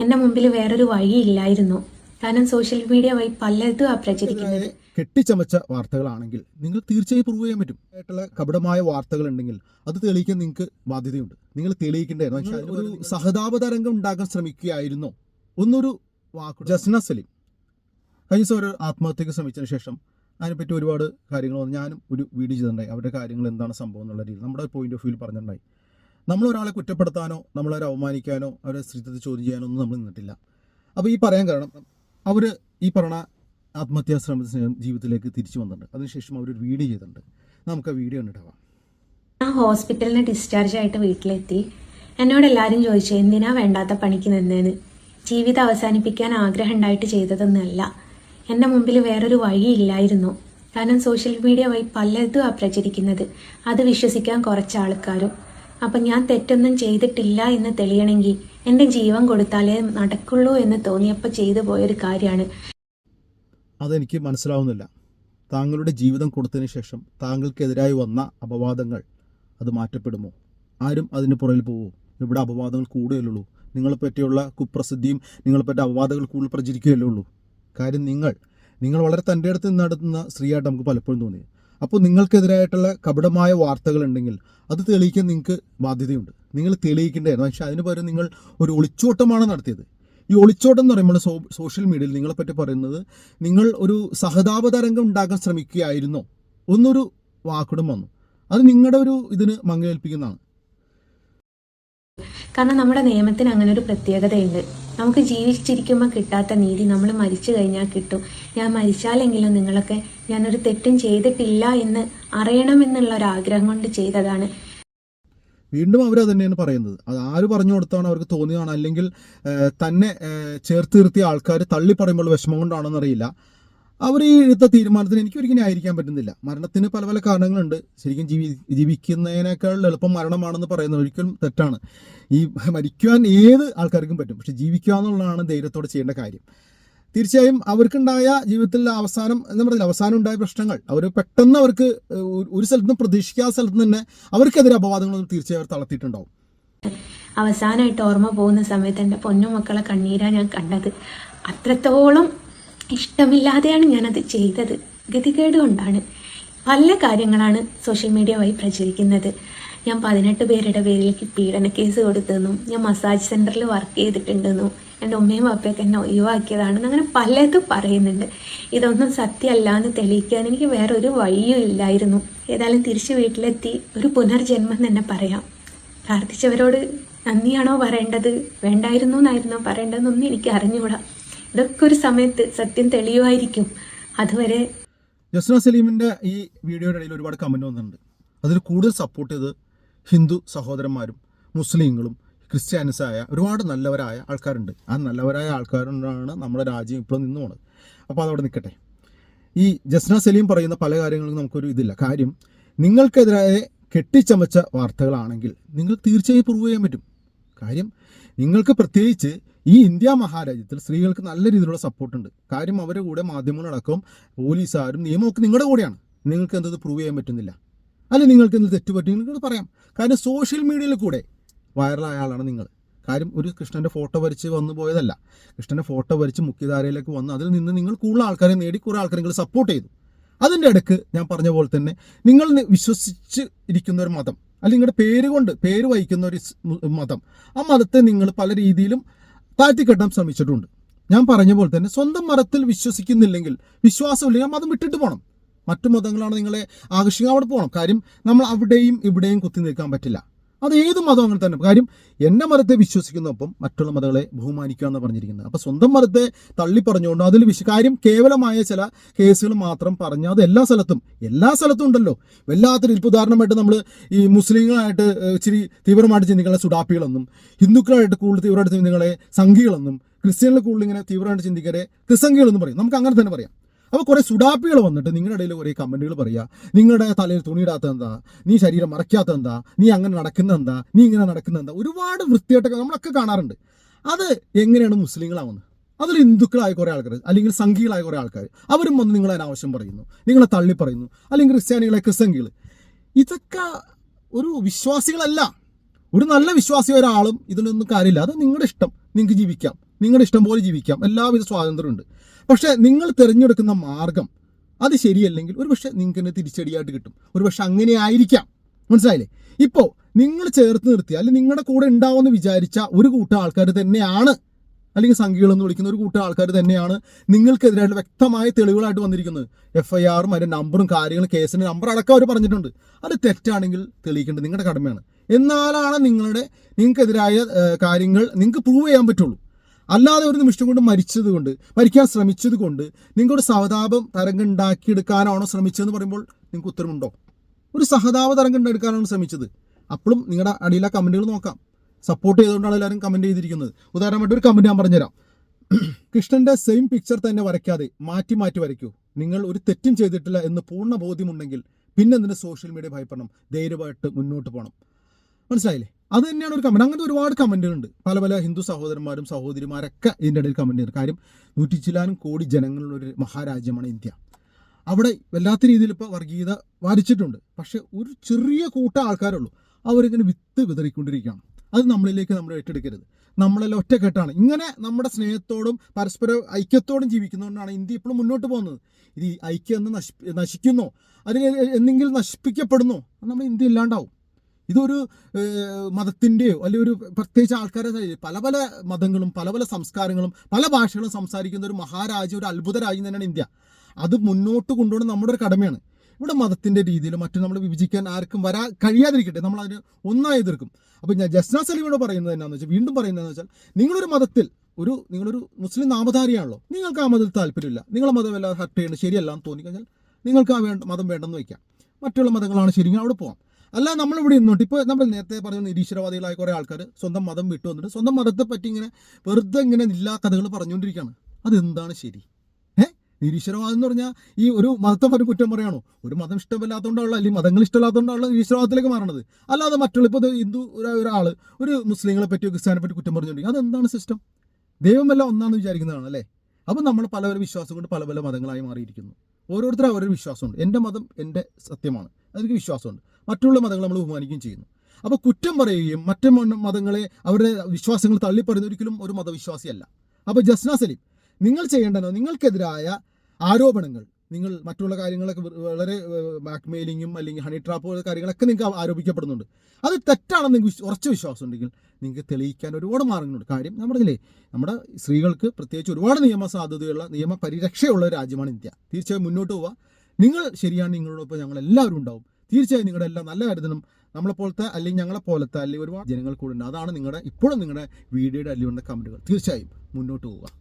എന്റെ മുമ്പിൽ വേറൊരു വഴിയില്ലായിരുന്നു കാരണം സോഷ്യൽ മീഡിയ വഴി പലതും ആ പ്രചരിക്കുന്നത്. കെട്ടിച്ചമച്ച വാർത്തകളാണെങ്കിൽ നിങ്ങൾ തീർച്ചയായും പ്രൂവ് ചെയ്യാൻ പറ്റും. ആയിട്ടുള്ള കപടമായ വാർത്തകൾ ഉണ്ടെങ്കിൽ അത് തെളിയിക്കാൻ നിങ്ങൾക്ക് ബാധ്യതയുണ്ട്. നിങ്ങൾ തെളിയിക്കേണ്ടതായിരുന്നു. ഒരു സഹതാപ തരംഗം ഉണ്ടാക്കാൻ ശ്രമിക്കുകയായിരുന്നോ. ഒന്നൊരു വാക്കു ജസ്ന സലീം. കഴിഞ്ഞ ദിവസം ഒരു ആത്മഹത്യക്ക് ശ്രമിച്ചതിന് ശേഷം അതിനെപ്പറ്റി ഒരുപാട് കാര്യങ്ങൾ വന്നു. ഞാനും ഒരു വീഡിയോ ചെയ്തിട്ടുണ്ടായി. അവരുടെ കാര്യങ്ങൾ എന്താണ് സംഭവം എന്നുള്ള രീതിയിൽ. നമ്മുടെ പോയിന്റ് ഓഫ് വ്യൂവിൽ പറഞ്ഞിട്ടുണ്ടായി. നമ്മൾ ഒരാളെ കുറ്റപ്പെടുത്താനോ നമ്മളവരെ അവമാനിക്കാനോ അവരെ സ്ത്രീത്വത്തെ ചോദ്യം ചെയ്യാനോ ഒന്നും നമ്മൾ നിന്നിട്ടില്ല. അപ്പോൾ ഈ പറയാൻ കാരണം അവർ ഈ പറഞ്ഞ ആത്മഹത്യാ ശ്രമത്തിന് ജീവിതത്തിലേക്ക് തിരിച്ചു വന്നിട്ടുണ്ട്. അതിനുശേഷം അവർ ഒരു വീഡിയോ ചെയ്തിട്ടുണ്ട്. നമുക്ക് ആ വീഡിയോ കണ്ടിട്ടാവാം ഞാൻ ഹോസ്പിറ്റലിൽ നിന്ന് ഡിസ്ചാർജ് ആയിട്ട് വീട്ടിലെത്തി. എന്നോട് എല്ലാവരും ചോദിച്ചു എന്തിനാ വേണ്ടാത്ത പണിക്ക് നിന്നേന്ന്? ജീവിതം അവസാനിപ്പിക്കാൻ ആഗ്രഹം ഉണ്ടായിട്ട് ചെയ്തതൊന്നല്ല. എന്റെ മുമ്പിൽ വേറൊരു വഴിയില്ലായിരുന്നു കാരണം സോഷ്യൽ മീഡിയ വഴി പലതും ആ പ്രചരിക്കുന്നത്. അത് വിശ്വസിക്കാൻ കുറച്ച് ആൾക്കാരും. അപ്പം ഞാൻ തെറ്റൊന്നും ചെയ്തിട്ടില്ല എന്ന് തെളിയണമെങ്കിൽ എന്റെ ജീവൻ കൊടുത്താലേ നടക്കുള്ളൂ എന്ന് തോന്നിയപ്പോൾ ചെയ്തു പോയൊരു കാര്യമാണ്. അതെനിക്ക് മനസ്സിലാവുന്നില്ല. താങ്കളുടെ ജീവിതം കൊടുത്തതിന് ശേഷം താങ്കൾക്കെതിരായി വന്ന അപവാദങ്ങൾ അത് മാറ്റപ്പെടുമോ? ആരും അതിന് പുറകിൽ പോവോ? ഇവിടെ അപവാദങ്ങൾ കൂടുകയല്ലുള്ളൂ നിങ്ങളെ പറ്റിയുള്ള കുപ്രസിദ്ധിയും നിങ്ങളെ പറ്റി അപവാദങ്ങൾ കൂടുതൽ പ്രചരിക്കുകയല്ലേ ഉള്ളൂ. കാര്യം നിങ്ങൾ നിങ്ങൾ വളരെ തന്റെ അടുത്ത് നടത്തുന്ന സ്ത്രീയായിട്ട് നമുക്ക് പലപ്പോഴും തോന്നി അപ്പോൾ നിങ്ങൾക്കെതിരായിട്ടുള്ള കപടമായ വാർത്തകൾ ഉണ്ടെങ്കിൽ അത് തെളിയിക്കാൻ നിങ്ങൾക്ക് ബാധ്യതയുണ്ട്. നിങ്ങൾ തെളിയിക്കേണ്ടതായിരുന്നു. പക്ഷേ അതിന് പകരം നിങ്ങൾ ഒരു ഒളിച്ചോട്ടമാണ് നടത്തിയത്. ഈ ഒളിച്ചോട്ടം എന്ന് പറയുമ്പോൾ സോ സോഷ്യൽ മീഡിയയിൽ നിങ്ങളെ പറ്റി പറയുന്നത് നിങ്ങൾ ഒരു സഹതാപ തരംഗം ഉണ്ടാക്കാൻ ശ്രമിക്കുകയായിരുന്നോ ഒന്നൊരു വാക്കുടം വന്നു. അത് നിങ്ങളുടെ ഒരു ഇതിന് മങ്ങലേൽപ്പിക്കുന്നതാണ്. കാരണം നമ്മുടെ നിയമത്തിന് അങ്ങനെ ഒരു പ്രത്യേകതയുണ്ട്. നമുക്ക് ജീവിച്ചിരിക്കുമ്പോൾ കിട്ടാത്ത നീതി നമ്മൾ മരിച്ചു കഴിഞ്ഞാൽ കിട്ടും. ഞാൻ മരിച്ചാലെങ്കിലും നിങ്ങളൊക്കെ ഞാനൊരു തെറ്റും ചെയ്തിട്ടില്ല എന്ന് അറിയണമെന്നുള്ള ഒരു ആഗ്രഹം കൊണ്ട് ചെയ്തതാണ്. വീണ്ടും അവർ തന്നെയാണ് പറയുന്നത്. അത് ആര് പറഞ്ഞു കൊടുത്താണ് അവർക്ക് തോന്നിയതാണ്? അല്ലെങ്കിൽ തന്നെ ചേർത്ത് നിർത്തിയ ആൾക്കാർ തള്ളി പറയുമ്പോൾ വിഷമം കൊണ്ടാണെന്ന് അറിയില്ല. അവർ ഈ എടുത്ത തീരുമാനത്തിന് എനിക്ക് ഒരിക്കലും ആയിരിക്കാൻ പറ്റുന്നില്ല. മരണത്തിന് പല പല കാരണങ്ങളുണ്ട്. ശരിക്കും ജീവി ജീവിക്കുന്നതിനേക്കാൾ എളുപ്പം മരണമാണെന്ന് പറയുന്നത് ഒരിക്കലും തെറ്റാണ്. ഈ മരിക്കുവാൻ ഏത് ആൾക്കാർക്കും പറ്റും. പക്ഷെ ജീവിക്കുക എന്നുള്ളതാണ് ധൈര്യത്തോടെ ചെയ്യേണ്ട കാര്യം. തീർച്ചയായും അവർക്കുണ്ടായ ജീവിതത്തിൽ അവസാനം എന്ന് പറഞ്ഞാൽ അവസാനം ഉണ്ടായ പ്രശ്നങ്ങൾ. അവർ പെട്ടെന്ന് അവർക്ക് ഒരു- സ്ഥലത്തുനിന്ന് സ്ഥലത്ത് നിന്ന് പ്രതീക്ഷിക്കാത്ത സ്ഥലത്ത് തന്നെ അവർക്കെതിരെ അപവാദങ്ങൾ തീർച്ചയായും അവർ തളർത്തിയിട്ടുണ്ടാവും. അവസാനമായിട്ട് ഓർമ്മ പോകുന്ന സമയത്ത് എന്റെ പൊന്നുമക്കളെ കണ്ണീരാണ് ഞാൻ കണ്ടത്. അത്രത്തോളം ഇഷ്ടമില്ലാതെയാണ് ഞാനത് ചെയ്തത്. ഗതികേട് കൊണ്ടാണ്. പല കാര്യങ്ങളാണ് സോഷ്യൽ മീഡിയ വഴി പ്രചരിക്കുന്നത്. ഞാൻ പതിനെട്ട് പേരുടെ പേരിലേക്ക് പീഡന കേസ് കൊടുത്തെന്നും ഞാൻ മസാജ് സെന്ററിൽ വർക്ക് ചെയ്തിട്ടുണ്ടെന്നും എന്റെ ഉമ്മയും പാപ്പയൊക്കെ എന്നെ ഒഴിവാക്കിയതാണെന്ന് അങ്ങനെ പലതും പറയുന്നുണ്ട്. ഇതൊന്നും സത്യമല്ല എന്ന് തെളിയിക്കാൻ എനിക്ക് വേറെ ഒരു വഴിയും ഇല്ലായിരുന്നു. ഏതായാലും തിരിച്ച് വീട്ടിലെത്തി ഒരു പുനർജന്മം തന്നെ പറയാം. പ്രാർത്ഥിച്ചവരോട് നന്ദിയാണോ പറയേണ്ടത്? വേണ്ടായിരുന്നു എന്നായിരുന്നോ പറയേണ്ടതെന്നൊന്നും എനിക്ക് അറിഞ്ഞുകൂടാ. ഇതൊക്കെ ഒരു സമയത്ത് സത്യം തെളിയുമായിരിക്കും. അതുവരെ ജസ്ന സലീമിന്റെ ഈ വീഡിയോയുടെ ഇടയിൽ ഒരുപാട് കമന്റ് വന്നിട്ടുണ്ട്. അതിൽ കൂടുതൽ സപ്പോർട്ട് ചെയ്ത് ഹിന്ദു സഹോദരന്മാരും മുസ്ലിങ്ങളും ക്രിസ്ത്യാനിസായ ഒരുപാട് നല്ലവരായ ആൾക്കാരുണ്ട്. ആ നല്ലവരായ ആൾക്കാരുണ്ടാണ് നമ്മുടെ രാജ്യം ഇപ്പോഴും നിന്നു പോണത്. അപ്പോൾ അതവിടെ നിൽക്കട്ടെ. ഈ ജസ്ന സലീം പറയുന്ന പല കാര്യങ്ങളും നമുക്കൊരു ഇതില്ല. കാര്യം നിങ്ങൾക്കെതിരായ കെട്ടിച്ചമച്ച വാർത്തകളാണെങ്കിൽ നിങ്ങൾ തീർച്ചയായും പ്രൂവ് ചെയ്യാൻ പറ്റും. കാര്യം നിങ്ങൾക്ക് പ്രത്യേകിച്ച് ഈ ഇന്ത്യ മഹാരാജ്യത്തിൽ സ്ത്രീകൾക്ക് നല്ല രീതിയിലുള്ള സപ്പോർട്ടുണ്ട് കാര്യം അവരുടെ കൂടെ മാധ്യമങ്ങളടക്കം പോലീസുകാരും നിയമമൊക്കെ നിങ്ങളുടെ കൂടെയാണ്. നിങ്ങൾക്ക് എന്തത് പ്രൂവ് ചെയ്യാൻ പറ്റുന്നില്ല. അല്ലെ നിങ്ങൾക്ക് എന്ത് തെറ്റ് പറ്റും നിങ്ങൾക്ക് പറയാം. കാര്യം സോഷ്യൽ മീഡിയയിൽ കൂടെ വൈറലായ ആളാണ് നിങ്ങൾ. കാര്യം ഒരു കൃഷ്ണന്റെ ഫോട്ടോ വരച്ച് വന്നു പോയതല്ല. കൃഷ്ണന്റെ ഫോട്ടോ വരച്ച് മുഖ്യധാരയിലേക്ക് വന്ന് അതിൽ നിന്ന് നിങ്ങൾ കൂടുതൽ ആൾക്കാരെ നേടി കുറേ ആൾക്കാരെ നിങ്ങൾ സപ്പോർട്ട് ചെയ്തു. അതിന്റെ ഇടയ്ക്ക് ഞാൻ പറഞ്ഞ പോലെ തന്നെ നിങ്ങൾ വിശ്വസിച്ച് ഇരിക്കുന്ന ഒരു മതം അല്ലെങ്കിൽ നിങ്ങളുടെ പേര് കൊണ്ട് പേര് വഹിക്കുന്ന ഒരു മതം ആ മതത്തെ നിങ്ങൾ പല രീതിയിലും താഴ്ത്തിക്കെട്ടാൻ ശ്രമിച്ചിട്ടുണ്ട്. ഞാൻ പറഞ്ഞ പോലെ തന്നെ സ്വന്തം മതത്തിൽ വിശ്വസിക്കുന്നില്ലെങ്കിൽ വിശ്വാസമില്ലെങ്കിൽ മതം വിട്ടിട്ട് പോകണം മറ്റു മതങ്ങളാണ് നിങ്ങളെ ആകർഷിക്കാൻ അവിടെ പോകണം കാര്യം നമ്മൾ അവിടെയും ഇവിടെയും കുത്തി നിൽക്കാൻ പറ്റില്ല. അത് ഏത് മതം അങ്ങനെ തന്നെ. കാര്യം എന്റെ മതത്തെ വിശ്വസിക്കുന്നൊപ്പം മറ്റുള്ള മതങ്ങളെ ബഹുമാനിക്കുക എന്ന് പറഞ്ഞിരിക്കുന്നത്. അപ്പോൾ സ്വന്തം മതത്തെ തള്ളി പറഞ്ഞുകൊണ്ട് അതിൽ വിശ്വ കാര്യം കേവലമായ ചില കേസുകൾ മാത്രം പറഞ്ഞാൽ അത് എല്ലാ സ്ഥലത്തും എല്ലാ സ്ഥലത്തും ഉണ്ടല്ലോ. വല്ലാത്തൊരു ഇപ്പോൾ ഉദാഹരണമായിട്ട് നമ്മൾ ഈ മുസ്ലിങ്ങളായിട്ട് ഇച്ചിരി തീവ്രമായിട്ട് ചിന്തിക്കുന്ന സുഡാപ്പികളെന്നും ഹിന്ദുക്കളായിട്ട് കൂടുതൽ തീവ്രമായിട്ട് ചിന്തിക്കുന്ന സംഘികളെന്നും ക്രിസ്ത്യനിൽ കൂടുതൽ ഇങ്ങനെ തീവ്രമായിട്ട് ചിന്തിക്കരെ ക്രിസംഖികളെന്നും പറയും. നമുക്ക് അങ്ങനെ തന്നെ പറയാം. അപ്പോൾ കുറേ സുഡാപ്പികൾ വന്നിട്ട് നിങ്ങളുടെ ഇടയിൽ കുറേ കമന്റുകൾ പറയുക നിങ്ങളുടെ തലയിൽ തുണിയിടാത്ത എന്താ? നീ ശരീരം മറയ്ക്കാത്ത എന്താ? നീ അങ്ങനെ നടക്കുന്ന എന്താ? നീ ഇങ്ങനെ നടക്കുന്ന എന്താ? ഒരുപാട് വൃത്തിയായിട്ടൊക്കെ നമ്മളൊക്കെ കാണാറുണ്ട്. അത് എങ്ങനെയാണ് മുസ്ലിങ്ങളാവുന്നത്? അതിൽ ഹിന്ദുക്കളായ കുറേ ആൾക്കാർ അല്ലെങ്കിൽ സംഘികളായ കുറേ ആൾക്കാർ അവരും വന്ന് നിങ്ങളെ അനാവശ്യം പറയുന്നു. നിങ്ങളെ തള്ളി പറയുന്നു. അല്ലെങ്കിൽ ക്രിസ്ത്യാനികളെ ക്രിസംഖികൾ ഇതൊക്കെ ഒരു വിശ്വാസികളല്ല. ഒരു നല്ല വിശ്വാസി ഒരാളും ഇതിലൊന്നും കാര്യമില്ല. അത് നിങ്ങളുടെ ഇഷ്ടം. നിങ്ങൾക്ക് ജീവിക്കാം. നിങ്ങളുടെ ഇഷ്ടം പോലെ ജീവിക്കാം. എല്ലാവിധ സ്വാതന്ത്ര്യമുണ്ട്. പക്ഷേ നിങ്ങൾ തിരഞ്ഞെടുക്കുന്ന മാർഗം അത് ശരിയല്ലെങ്കിൽ ഒരു പക്ഷേ നിങ്ങൾക്ക് തന്നെ തിരിച്ചടിയായിട്ട് കിട്ടും. ഒരു പക്ഷെ അങ്ങനെ ആയിരിക്കാം. മനസ്സിലായില്ലേ? ഇപ്പോൾ നിങ്ങൾ ചേർത്ത് നിർത്തിയ അല്ലെങ്കിൽ നിങ്ങളുടെ കൂടെ ഉണ്ടാവുമെന്ന് വിചാരിച്ച ഒരു കൂട്ടം ആൾക്കാർ തന്നെയാണ് അല്ലെങ്കിൽ സംഖ്യകളെന്ന് വിളിക്കുന്ന ഒരു കൂട്ടം ആൾക്കാർ തന്നെയാണ് നിങ്ങൾക്കെതിരായിട്ട് വ്യക്തമായ തെളിവുകളായിട്ട് വന്നിരിക്കുന്നത്. എഫ് ഐ ആറും അതിന്റെ നമ്പറും കാര്യങ്ങളും കേസിന്റെ നമ്പർ അടക്കം അവർ പറഞ്ഞിട്ടുണ്ട്. അത് തെറ്റാണെങ്കിൽ തെളിയിക്കേണ്ടത് നിങ്ങളുടെ കടമയാണ്. എന്നാലാണ് നിങ്ങളുടെ നിങ്ങൾക്കെതിരായ കാര്യങ്ങൾ നിങ്ങൾക്ക് പ്രൂവ് ചെയ്യാൻ പറ്റുള്ളൂ. അല്ലാതെ ഒരു നിമിഷം കൊണ്ട് മരിച്ചത് കൊണ്ട് മരിക്കാൻ ശ്രമിച്ചത് കൊണ്ട് നിങ്ങളുടെ സഹതാപം തരംഗം ഉണ്ടാക്കിയെടുക്കാനാണോ ശ്രമിച്ചതെന്ന് പറയുമ്പോൾ നിങ്ങൾക്ക് ഉത്തരമുണ്ടോ? ഒരു സഹതാപ തരംഗം ഉണ്ടാക്കാനാണ് ശ്രമിച്ചത്. അപ്പോഴും നിങ്ങളുടെ അടിയിലെ കമന്റുകൾ നോക്കാം. സപ്പോർട്ട് ചെയ്തുകൊണ്ടാണ് എല്ലാവരും കമന്റ് ചെയ്തിരിക്കുന്നത്. ഉദാഹരണമായിട്ട് ഒരു കമന്റ് ഞാൻ പറഞ്ഞുതരാം. കൃഷ്ണന്റെ സെയിം പിക്ചർ തന്നെ വരയ്ക്കാതെ മാറ്റി മാറ്റി വരയ്ക്കൂ. നിങ്ങൾ ഒരു തെറ്റും ചെയ്തിട്ടില്ല എന്ന് പൂർണ ബോധ്യമുണ്ടെങ്കിൽ പിന്നെ എന്തിന് സോഷ്യൽ മീഡിയ ഭയപ്പെടണം? ധൈര്യമായിട്ട് മുന്നോട്ട് പോകണം. മനസ്സിലായില്ലേ? അത് തന്നെയാണ് ഒരു കമന്റ് അങ്ങനത്തെ ഒരുപാട് കമന്റുകളുണ്ട് പല പല ഹിന്ദു സഹോദരന്മാരും സഹോദരിമാരൊക്കെ ഇതിന്റെ ഇടയിൽ കമന്റ് ചെയ്യുന്നത് കാര്യം നൂറ്റി ചിലാനും കോടി ജനങ്ങളുള്ള ഒരു മഹാരാജ്യമാണ് ഇന്ത്യ. അവിടെ വല്ലാത്ത രീതിയിൽ ഇപ്പോൾ വർഗീയത വാരിച്ചിട്ടുണ്ട് പക്ഷേ ഒരു ചെറിയ കൂട്ടം ആൾക്കാരുള്ളൂ അവരിങ്ങനെ വിത്ത് വിതറിക്കൊണ്ടിരിക്കുകയാണ്. അത് നമ്മളിലേക്ക് നമ്മൾ ഏറ്റെടുക്കരുത്. നമ്മളെല്ലാം ഒറ്റക്കെട്ടാണ്. ഇങ്ങനെ നമ്മുടെ സ്നേഹത്തോടും പരസ്പര ഐക്യത്തോടും ജീവിക്കുന്നതുകൊണ്ടാണ് ഇന്ത്യ ഇപ്പോഴും മുന്നോട്ട് പോകുന്നത്. ഇത് ഈ ഐക്യം എന്ന് നശി നശിക്കുന്നോ? അല്ലെങ്കിൽ എന്തെങ്കിലും നശിപ്പിക്കപ്പെടുന്നോ? നമ്മൾ ഇന്ത്യ ഇല്ലാണ്ടാവും. ഇതൊരു മതത്തിന്റെയോ അല്ലെങ്കിൽ ഒരു പ്രത്യേകിച്ച് ആൾക്കാരെ പല പല മതങ്ങളും പല പല സംസ്കാരങ്ങളും പല ഭാഷകളും സംസാരിക്കുന്ന ഒരു മഹാരാജ്യം ഒരു അത്ഭുത രാജ്യം തന്നെയാണ് ഇന്ത്യ. അത് മുന്നോട്ട് കൊണ്ടുപോകണം നമ്മുടെ ഒരു കടമയാണ്. ഇവിടെ മതത്തിന്റെ രീതിയിൽ മറ്റും നമ്മൾ വിഭജിക്കാൻ ആർക്കും വരാ കഴിയാതിരിക്കട്ടെ. നമ്മൾ അതിന് ഒന്നായി എതിർക്കും. അപ്പോൾ ഞാൻ ജസ്ന സലീമിനോട് പറയുന്നത് എന്നാന്ന് വെച്ചാൽ വീണ്ടും പറയുന്നതെന്ന് വെച്ചാൽ നിങ്ങളൊരു മതത്തിൽ ഒരു നിങ്ങളൊരു മുസ്ലിം നാമധാരിയാണല്ലോ. നിങ്ങൾക്ക് ആ മതത്തിൽ താല്പര്യമില്ല. നിങ്ങളുടെ മതം എല്ലാം ഹർട്ട് ചെയ്യണം ശരിയല്ല എന്ന് തോന്നിക്കഴിഞ്ഞാൽ നിങ്ങൾക്ക് ആ വേണ്ട മതം വേണ്ടെന്ന് വയ്ക്കാം. മറ്റുള്ള മതങ്ങളാണ് ശരിയെങ്കിൽ അവിടെ പോകാം അല്ല നമ്മളിവിടെ ഇന്നോട്ട് ഇപ്പോൾ നമ്മൾ നേരത്തെ പറഞ്ഞ നിരീശ്വരവാദികളായ കുറേ ആൾക്കാർ സ്വന്തം മതം വിട്ടു വന്നിട്ട് സ്വന്തം മതത്തെ പറ്റി ഇങ്ങനെ വെറുതെ ഇങ്ങനെ ഇല്ലാ കഥകൾ പറഞ്ഞുകൊണ്ടിരിക്കുകയാണ്. അതെന്താണ് ശരി? നിരീശ്വരവാദം എന്ന് പറഞ്ഞാൽ ഈ ഒരു മതത്തെ പറ്റി കുറ്റം പറയാണോ? ഒരു മതം ഇഷ്ടമില്ലാത്തതുകൊണ്ടുള്ള അല്ലെങ്കിൽ മതങ്ങൾ ഇഷ്ടമില്ലാത്തതുകൊണ്ടുള്ള നിരീശ്വരവാദത്തിലേക്ക് മാറണത് അല്ലാതെ മറ്റുള്ള ഇപ്പോൾ ഹിന്ദു ഒരാൾ ഒരു മുസ്ലിങ്ങളെ പറ്റിയോ ക്രിസ്ത്യാനെ പറ്റി കുറ്റം പറഞ്ഞുകൊണ്ടിരിക്കും അതെന്താണ് സിസ്റ്റം ദൈവമെല്ലാം ഒന്നാണെന്ന് വിചാരിക്കുന്നതാണ് അല്ലേ? അപ്പം നമ്മൾ പല പല വിശ്വാസം കൊണ്ട് പല പല മതങ്ങളായി മാറിയിരിക്കുന്നു. ഓരോരുത്തരും അവരൊരു വിശ്വാസമുണ്ട്. എന്റെ മതം എന്റെ സത്യമാണ്. അതെനിക്ക് വിശ്വാസമുണ്ട്. മറ്റുള്ള മതങ്ങൾ നമ്മൾ ബഹുമാനിക്കുകയും ചെയ്യുന്നു. അപ്പോൾ കുറ്റം പറയുകയും മറ്റു മതങ്ങളെ അവരുടെ വിശ്വാസങ്ങൾ തള്ളിപ്പറയുന്ന ഒരിക്കലും ഒരു മതവിശ്വാസിയല്ല. അപ്പോൾ ജസ്ന സലീം നിങ്ങൾ ചെയ്യേണ്ടത് നിങ്ങൾക്കെതിരായ ആരോപണങ്ങൾ നിങ്ങൾ മറ്റുള്ള കാര്യങ്ങളൊക്കെ വളരെ ബ്ലാക്ക്മെയിലിങ്ങും അല്ലെങ്കിൽ ഹണി ട്രാപ്പ് പോലുള്ള കാര്യങ്ങളൊക്കെ നിങ്ങൾക്ക് ആരോപിക്കപ്പെടുന്നുണ്ട്. അത് തെറ്റാണെന്ന് നിങ്ങൾക്ക് ഉറച്ച വിശ്വാസം ഉണ്ടെങ്കിൽ നിങ്ങൾക്ക് തെളിയിക്കാൻ ഒരുപാട് മാർഗങ്ങളുണ്ട്. കാര്യം പറഞ്ഞില്ലേ നമ്മുടെ സ്ത്രീകൾക്ക് പ്രത്യേകിച്ച് ഒരുപാട് നിയമ സാധ്യതയുള്ള നിയമ പരിരക്ഷയുള്ള രാജ്യമാണ് ഇന്ത്യ. തീർച്ചയായും മുന്നോട്ട് പോവുക. നിങ്ങൾ ശരിയാണ് നിങ്ങളോടൊപ്പം ഞങ്ങൾ എല്ലാവരും ഉണ്ടാവും. തീർച്ചയായും നിങ്ങളുടെ എല്ലാം നല്ല കാര്യത്തിനും നമ്മളെപ്പോലത്തെ അല്ലെങ്കിൽ ഞങ്ങളെ പോലത്തെ അല്ലെങ്കിൽ ഒരുപാട് ജനങ്ങൾ കൂടുണ്ട് അതാണ് നിങ്ങളുടെ ഇപ്പോഴും നിങ്ങളുടെ വീഡിയോയുടെ അല്ലെങ്കിൽ കമന്റുകൾ. തീർച്ചയായും മുന്നോട്ട് പോവുക.